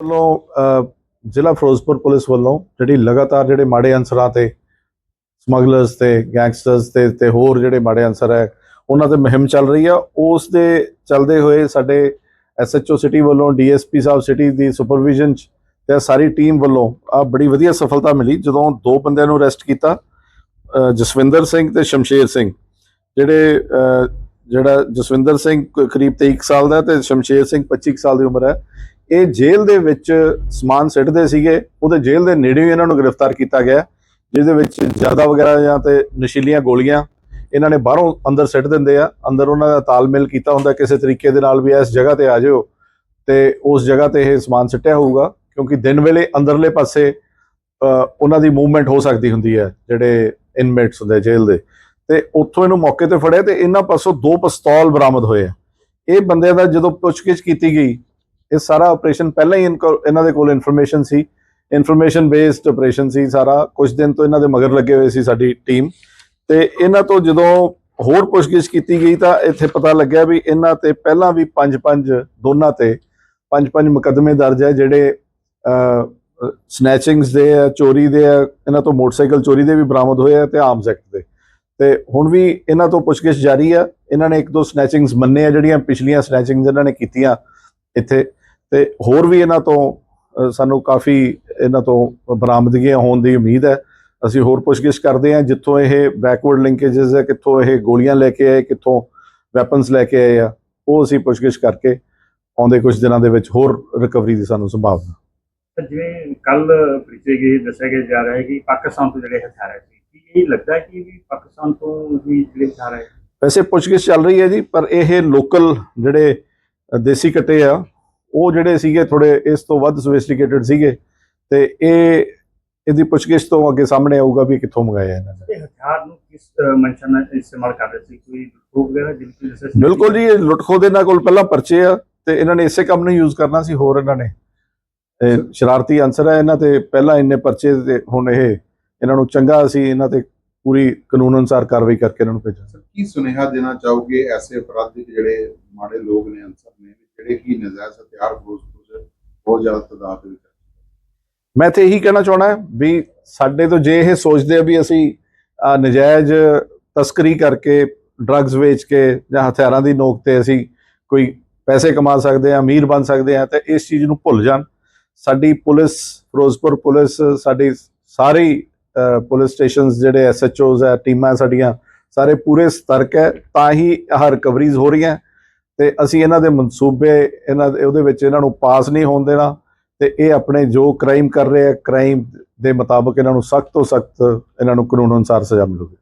ਵੱਲੋਂ ਅ, ਜ਼ਿਲ੍ਹਾ ਫਿਰੋਜ਼ਪੁਰ ਪੁਲਿਸ ਵੱਲੋਂ ਜਿਹੜੀ ਲਗਾਤਾਰ ਜਿਹੜੇ ਮਾੜੇ ਅਨਸਰਾਂ ਤੇ ਸਮਗਲਰਸ ਤੇ ਗੈਂਗਸਟਰਸ ਤੇ ਤੇ ਹੋਰ ਜਿਹੜੇ ਮਾੜੇ ਅਨਸਰ ਹੈ ਉਹਨਾਂ ਤੇ ਮੁਹਿੰਮ ਚੱਲ ਰਹੀ ਆ। ਉਸ ਦੇ ਚੱਲਦੇ ਹੋਏ ਸਾਡੇ ਐਸਐਚਓ ਸਿਟੀ ਵੱਲੋਂ ਡੀਐਸਪੀ ਸਾਹਿਬ ਸਿਟੀ ਦੀ ਸੁਪਰਵਿਜ਼ਨ ਚ ਤੇ ਸਾਰੀ ਟੀਮ ਵੱਲੋਂ ਆ ਬੜੀ ਵਧੀਆ ਸਫਲਤਾ ਮਿਲੀ। ਜਦੋਂ ਦੋ ਬੰਦਿਆਂ ਨੂੰ ਅਰੈਸਟ ਕੀਤਾ ਜਸਵਿੰਦਰ ਸਿੰਘ ਤੇ ਸ਼ਮਸ਼ੇਰ ਸਿੰਘ ਜਿਹੜੇ ਜਿਹੜਾ ਜਸਵਿੰਦਰ ਸਿੰਘ ਕਰੀਬ 23 ਕੁ ਸਾਲ ਦਾ ਤੇ ਸ਼ਮਸ਼ੇਰ ਸਿੰਘ 25 ਕੁ ਸਾਲ ਦੀ ਉਮਰ ਹੈ। ਇਹ ਜੇਲ੍ਹ ਦੇ ਵਿੱਚ ਸਮਾਨ ਸਿੱਟਦੇ ਸੀਗੇ। ਉਹਦੇ ਜੇਲ੍ਹ ਦੇ ਨੇੜੇ ਹੀ ਇਹਨਾਂ ਨੂੰ ਗ੍ਰਿਫਤਾਰ ਕੀਤਾ ਗਿਆ, ਜਿਹਦੇ ਵਿੱਚ ਜ਼ਿਆਦਾ ਵਗੈਰਾ ਜਾਂ ਤੇ ਨਸ਼ੀਲੀਆਂ ਗੋਲੀਆਂ ਇਹਨਾਂ ਨੇ ਬਾਹਰੋਂ ਅੰਦਰ ਸਿੱਟ ਦਿੰਦੇ ਆ। ਅੰਦਰ ਉਹਨਾਂ ਦਾ ਤਾਲਮੇਲ ਕੀਤਾ ਹੁੰਦਾ, ਕਿਸੇ ਤਰੀਕੇ ਦੇ ਨਾਲ ਵੀ ਇਸ ਜਗ੍ਹਾ ਤੇ ਆ ਜਾਓ ਤੇ ਉਸ ਜਗ੍ਹਾ ਤੇ ਇਹ ਸਮਾਨ ਸਿੱਟਿਆ ਹੋਊਗਾ, ਕਿਉਂਕਿ ਦਿਨ ਵੇਲੇ ਅੰਦਰਲੇ ਪਾਸੇ ਉਹਨਾਂ ਦੀ ਮੂਵਮੈਂਟ ਹੋ ਸਕਦੀ ਹੁੰਦੀ ਹੈ, ਜਿਹੜੇ ਇਨਮੇਟਸ ਹੁੰਦੇ ਜੇਲ੍ਹ ਦੇ। ਤੇ ਉੱਥੋਂ ਇਹਨੂੰ ਮੌਕੇ ਤੇ ਫੜਿਆ ਤੇ ਇਹਨਾਂ ਪਾਸੋਂ ਦੋ ਪਿਸਤੌਲ ਬਰਾਮਦ ਹੋਏ ਆ। ਇਹ ਬੰਦੇ ਦਾ ਜਦੋਂ ਪੁੱਛਗਿੱਛ ਕੀਤੀ ਗਈ ਇਹ ਸਾਰਾ ਆਪਰੇਸ਼ਨ ਪਹਿਲਾਂ ਹੀ ਇਨਕੋ- ਇਹਨਾਂ ਦੇ ਕੋਲ ਇਨਫੋਰਮੇਸ਼ਨ ਸੀ। ਇਨਫੋਰਮੇਸ਼ਨ ਬੇਸਡ ਆਪਰੇਸ਼ਨ ਸੀ ਸਾਰਾ। ਕੁਝ ਦਿਨ ਤੋਂ ਇਹਨਾਂ ਦੇ ਮਗਰ ਲੱਗੇ ਹੋਏ ਸੀ ਸਾਡੀ ਟੀਮ ਤੇ ਇਹਨਾਂ ਤੋਂ ਜਦੋਂ ਹੋਰ ਪੁੱਛਗਿੱਛ ਕੀਤੀ ਗਈ ਤਾਂ ਇੱਥੇ ਪਤਾ ਲੱਗਿਆ ਵੀ ਇਹਨਾਂ ਤੇ ਪਹਿਲਾਂ ਵੀ ਪੰਜ ਪੰਜ ਦੋਨਾਂ ਤੇ ਪੰਜ ਪੰਜ ਮੁਕੱਦਮੇ ਦਰਜ ਹੈ ਜਿਹੜੇ ਸਨੈਚਿੰਗਸ ਦੇ ਆ ਚੋਰੀ ਦੇ ਆ ਇਹਨਾਂ ਤੋਂ ਮੋਟਰਸਾਈਕਲ ਚੋਰੀ ਦੇ ਵੀ ਬਰਾਮਦ ਹੋਏ ਆ ਤੇ ਆਰਮਸ ਐਕਟ ਦੇ। ਤੇ ਹੁਣ ਵੀ ਇਹਨਾਂ ਤੋਂ ਪੁੱਛਗਿੱਛ ਜਾਰੀ ਆ ਇਹਨਾਂ ਨੇ ਇੱਕ ਦੋ ਸਨੈਚਿੰਗਸ ਮੰਨੇ ਆ ਜਿਹੜੀਆਂ ਪਿਛਲੀਆਂ ਸਨੈਚਿੰਗਸ ਇਹਨਾਂ ਨੇ ਕੀਤੀਆਂ ਇੱਥੇ। ਤੇ ਹੋਰ ਵੀ ਇਹਨਾਂ ਤੋਂ ਸਾਨੂੰ ਕਾਫੀ ਇਹਨਾਂ ਤੋਂ ਬਰਾਮਦਗੀਆਂ ਹੋਣ ਦੀ ਉਮੀਦ ਹੈ। ਅਸੀਂ ਹੋਰ ਪੁੱਛਗਿੱਛ ਕਰਦੇ ਹਾਂ ਜਿੱਥੋਂ ਇਹ ਬੈਕਵਰਡ ਲਿੰਕੇजेस ਹੈ ਕਿੱਥੋਂ ਇਹ ਗੋਲੀਆਂ ਲੈ ਕੇ ਆਏ ਕਿੱਥੋਂ ਵੈਪਨਸ ਲੈ ਕੇ ਆਏ ਆ ਉਹ ਅਸੀਂ ਪੁੱਛਗਿੱਛ ਕਰਕੇ ਆਉਂਦੇ ਕੁਝ ਦਿਨਾਂ ਦੇ ਵਿੱਚ ਹੋਰ ਰਿਕਵਰੀ ਦੀ ਸਾਨੂੰ ਸੰਭਾਵਨਾ। ਜਿਵੇਂ ਕੱਲ ਪ੍ਰੀਤੇ ਗਏ ਦੱਸਿਆ ਗਿਆ ਜਾ ਰਿਹਾ ਹੈ ਕਿ ਪਾਕਿਸਤਾਨ ਤੋਂ ਜਿਹੜੇ ਹਥਿਆਰ ਆਏ ਸੀ ਕੀ ਇਹ ਲੱਗਦਾ ਕਿ ਵੀ ਪਾਕਿਸਤਾਨ ਤੋਂ ਵੀ ਜਿਹੜੇ ਹਥਿਆਰ ਆਏ ਵੈਸੇ ਪੁੱਛਗਿੱਛ ਚੱਲ ਰਹੀ ਹੈ ਜੀ ਪਰ ਇਹ ਲੋਕਲ ਜਿਹੜੇ ਦੇਸੀ ਕੱਟੇ ਆ ਉਹ ਜਿਹੜੇ ਸੀਗੇ ਥੋੜੇ ਇਸ ਤੋਂ ਵੱਧ ਸੋਫਿਸਟੀਕੇਟਡ ਸੀਗੇ ਤੇ ਇਹ ਇਹਦੀ ਪੁੱਛਗਿੱਛ ਤੋਂ ਅੱਗੇ ਸਾਹਮਣੇ ਆਊਗਾ ਵੀ ਕਿੱਥੋਂ ਮੰਗਾਏ ਆ ਇਹਨਾਂ ਨੇ। ਇਹ ਹਥਿਆਰ ਨੂੰ ਕਿਸ ਮਨਸ਼ਾ ਨਾਲ ਇਸਤੇਮਾਲ ਕਰ ਰਹੇ ਸੀ? ਕੋਈ ਖੋਪ ਵਗੈਰਾ ਜਿਵੇਂ ਸੀ? ਬਿਲਕੁਲ ਜੀ ਇਹ ਲੁੱਟਖੋ ਦੇ ਇਹਨਾਂ ਕੋਲ ਪਹਿਲਾਂ ਪਰਚੇ ਆ ਤੇ ਇਹਨਾਂ ਨੇ ਇਸੇ ਕੰਮ ਨੂੰ ਯੂਜ਼ ਕਰਨਾ ਸੀ ਹੋਰ ਇਹਨਾਂ ਨੇ। ਇਹ ਸ਼ਰਾਰਤੀ ਅਨਸਰ ਹੈ ਇਹਨਾਂ ਤੇ ਪਹਿਲਾਂ ਇੰਨੇ ਪਰਚੇ ਤੇ ਹੁਣ ਇਹ ਇਹਨਾਂ ਨੂੰ ਚੰਗਾ ਅਸੀਂ ਇਹਨਾਂ ਤੇ ਪੂਰੀ ਕਾਨੂੰਨ ਅਨੁਸਾਰ ਕਾਰਵਾਈ ਕਰਕੇ ਇਹਨਾਂ ਨੂੰ ਸਰ ਕੀ ਸੁਨੇਹਾ ਦੇਣਾ ਚਾਹੋਗੇ ਐਸੇ ਅਪਰਾਧਿਕ ਜਿਹੜੇ ਮਾੜੇ ਲੋਕ ਨੇ ਅਨਸਰ ਨੇ ਜਿਹੜੇ ਕੀ ਨਜਾਇਜ਼ ਹਥਿਆਰ ਫਿਰੋਜ਼ਪੁਰ 'ਚ ਬਹੁਤ ਜ਼ਿਆਦਾ ਤਾਦਾਦ ਦੇ ਵਿੱਚ। ਮੈਂ ਤੇ ਇਹੀ ਕਹਿਣਾ ਚਾਹਣਾ ਵੀ ਸਾਡੇ ਤੋਂ ਜੇ ਇਹ ਸੋਚਦੇ ਆ ਵੀ ਅਸੀਂ ਅਹ, ਨਜਾਇਜ਼ ਤਸਕਰੀ ਕਰਕੇ ਡਰੱਗਸ ਵੇਚ ਕੇ ਜਾਂ ਹਥਿਆਰਾਂ ਦੀ ਨੋਕ ਤੇ ਅਸੀਂ ਕੋਈ ਪੈਸੇ ਕਮਾ ਸਕਦੇ ਆ ਅਮੀਰ ਬਣ ਸਕਦੇ ਆ ਤੇ ਇਸ ਚੀਜ਼ ਨੂੰ ਭੁੱਲ ਜਾਣ। ਸਾਡੀ ਪੁਲਿਸ ਫਿਰੋਜ਼ਪੁਰ ਪੁਲਿਸ ਸਾਡੀ ਸਾਰੀ ਪੁਲਿਸ ਸਟੇਸ਼ਨਸ ਜਿਹੜੇ ਐਸਐਚਓਜ਼ ਹੈ ਟੀਮਾਂ ਸਾਡੀਆਂ ਸਾਰੇ ਪੂਰੇ ਸਤਰਕ ਹੈ ਤਾਂ ਹੀ ਆਹ ਰਿਕਵਰੀਜ਼ ਹੋ ਰਹੀਆਂ। ਤੇ ਅਸੀਂ ਇਹਨਾਂ ਦੇ ਮਨਸੂਬੇ, ਇਹਨਾਂ ਦੇ, ਉਹਦੇ ਵਿੱਚ ਇਹਨਾਂ ਨੂੰ ਪਾਸ ਨਹੀਂ ਹੋਣ ਦੇਣਾ ਤੇ ਇਹ ਆਪਣੇ ਜੋ ਕ੍ਰਾਈਮ ਕਰ ਰਹੇ ਆ ਕ੍ਰਾਈਮ ਦੇ ਮੁਤਾਬਕ ਇਹਨਾਂ ਨੂੰ ਸਖਤ ਤੋਂ ਸਖਤ ਇਹਨਾਂ ਨੂੰ ਕਾਨੂੰਨ ਅਨੁਸਾਰ ਸਜ਼ਾ ਮਿਲੂਗੀ।